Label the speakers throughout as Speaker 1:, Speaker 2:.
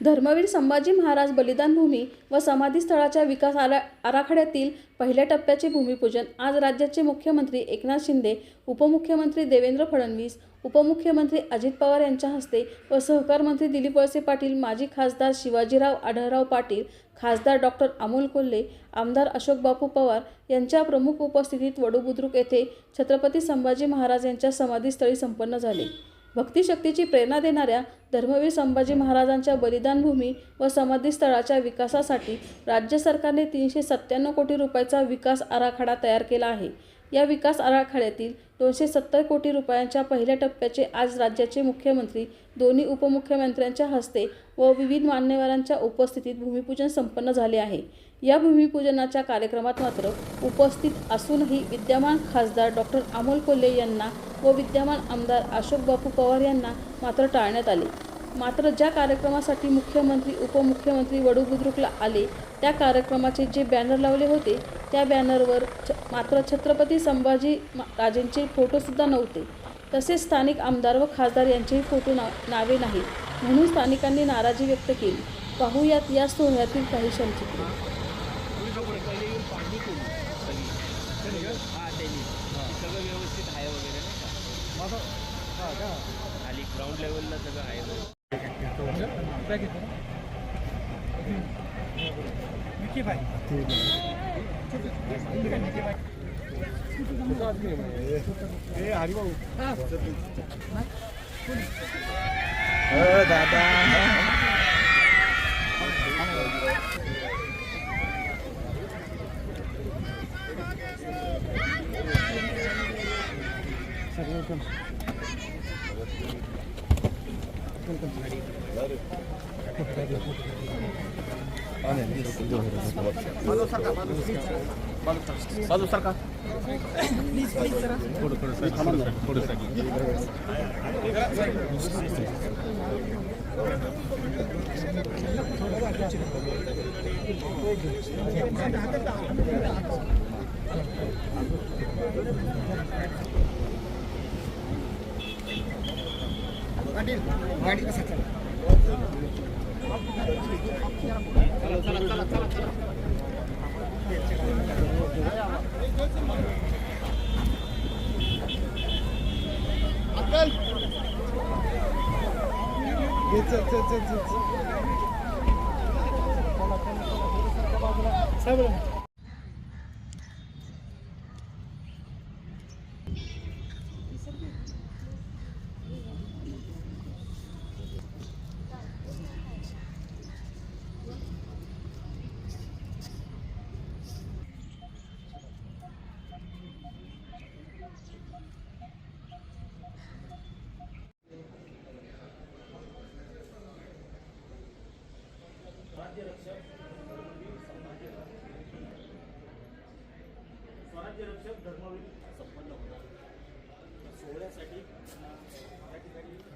Speaker 1: धर्मवीर संभाजी महाराज बलिदान भूमी व समाधीस्थळाच्या विकास आरा आराखड्यातील पहिल्या टप्प्याचे भूमिपूजन. आज राज्याचे मुख्यमंत्री एकनाथ शिंदे उपमुख्यमंत्री देवेंद्र फडणवीस उपमुख्यमंत्री अजित पवार यांच्या हस्ते व सहकार मंत्री दिलीप वळसे पाटील माजी खासदार शिवाजीराव आढळराव पाटील खासदार डॉक्टर अमोल कोल्हे आमदार अशोक बापू पवार यांच्या प्रमुख उपस्थितीत वडूबुद्रुक येथे छत्रपती संभाजी महाराज यांच्या समाधीस्थळी संपन्न झाले. भक्तिशक्तीची प्रेरणा देणाऱ्या धर्मवीर संभाजी महाराजांच्या बलिदानभूमी व समाधीस्थळाच्या विकासासाठी राज्य सरकारने तीनशे सत्त्याण्णव कोटी रुपयाचा विकास आराखडा तयार केला आहे. या विकास आराखड्यातील दोनशे सत्तर कोटी रुपयांच्या पहिल्या टप्प्याचे आज राज्याचे मुख्यमंत्री दोन्ही उपमुख्यमंत्र्यांच्या हस्ते व विविध मान्यवरांच्या उपस्थितीत भूमिपूजन संपन्न झाले आहे. या भूमिपूजनाच्या कार्यक्रमात मात्र उपस्थित असूनही विद्यमान खासदार डॉक्टर अमोल कोल्हे यांना व विद्यमान आमदार अशोक बापू पवार यांना मात्र टाळण्यात आले. मात्र ज्या कार्यक्रमासाठी मुख्यमंत्री उपमुख्यमंत्री वडूबुद्रुकला आले त्या कार्यक्रमाचे जे बॅनर लावले होते त्या बॅनरवर छ मात्र छत्रपती संभाजी राजेंचे फोटोसुद्धा नव्हते. तसेच स्थानिक आमदार व खासदार यांचेही फोटो ना नावे नाहीत. म्हणून स्थानिकांनी नाराजी व्यक्त केली. पाहूयात या सोहळ्यातील काही क्षणचित्रे.
Speaker 2: हा त्यांनी सगळं दादा बाजू सरका व्यवस्थित आहे वगैरे
Speaker 3: स्वराज्यरक्षक स्वराज्यरक्षक धर्मवीर संपन्न होणार. सोहळ्यासाठी त्या ठिकाणी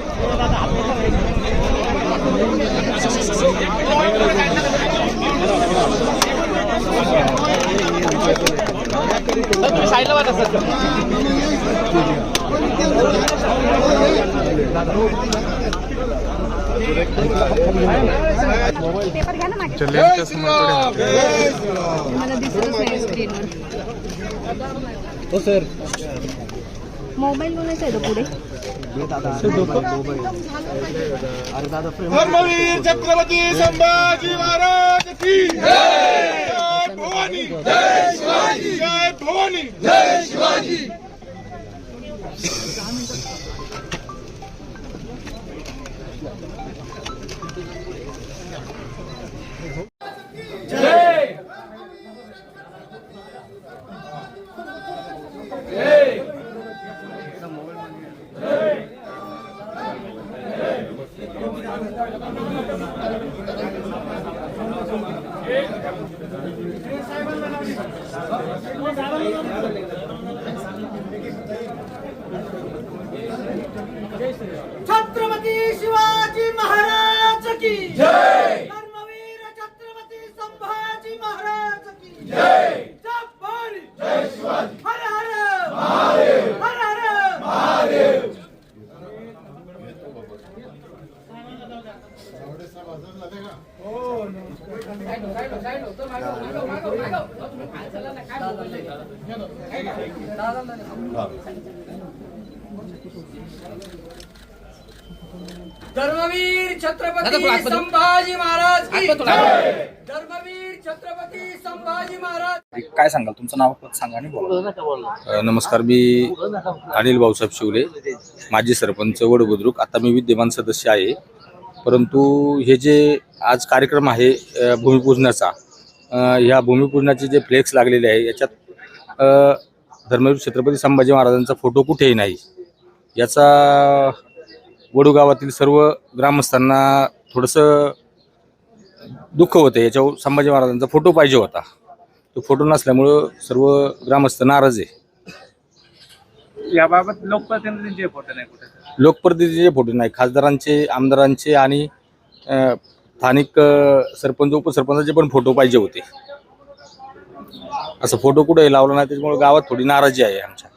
Speaker 3: मागे
Speaker 4: पेपर घ्या ना मागे. मला दिसतच नाही स्क्रीनवर
Speaker 3: हो सर.
Speaker 4: मोबाईल बोलायचा आहे तो पुढे.
Speaker 5: दादा अरे दादा प्रेम
Speaker 3: धर्मवीर छत्रपती संभाजी महाराज की जय भवानी जय शिवाजी जय भवानी जय
Speaker 6: धर्मवीर छत्रपती संभाजी महाराज धर्मवीर छत्रपती संभाजी महाराज.
Speaker 7: काय सांगाल? तुमचं नाव सांगा आणि नमस्कार मी अनिल भाऊसाहेब शिवले माजी सरपंच वडबुद्रुक आता मी विद्यमान सदस्य आहे. परंतु हे जे आज कार्यक्रम आहे भूमिपूजनाचा ह्या भूमिपूजनाचे जे फ्लेक्स लागलेले आहे याच्यात धर्मवीर छत्रपती संभाजी महाराजांचा फोटो कुठेही नाही. याचा वडू गावातील सर्व ग्रामस्थांना थोडंसं दुःख होतं. याच्यावर संभाजी महाराजांचा फोटो पाहिजे होता. तो फोटो नसल्यामुळं सर्व ग्रामस्थ नाराज आहे.
Speaker 8: याबाबत लोकप्रतिनिधींचे फोटो नाही कुठे?
Speaker 7: लोकप्रतिनिधीचे फोटो नाही. खासदारांचे आमदारांचे आणि अं, स्थानिक अं, सरपंच उपसरपंचाचे पण फोटो पाहिजे होते. असं फोटो कुठेही लावला नाही त्याच्यामुळे गावात थोडी नाराजी आहे आमच्या.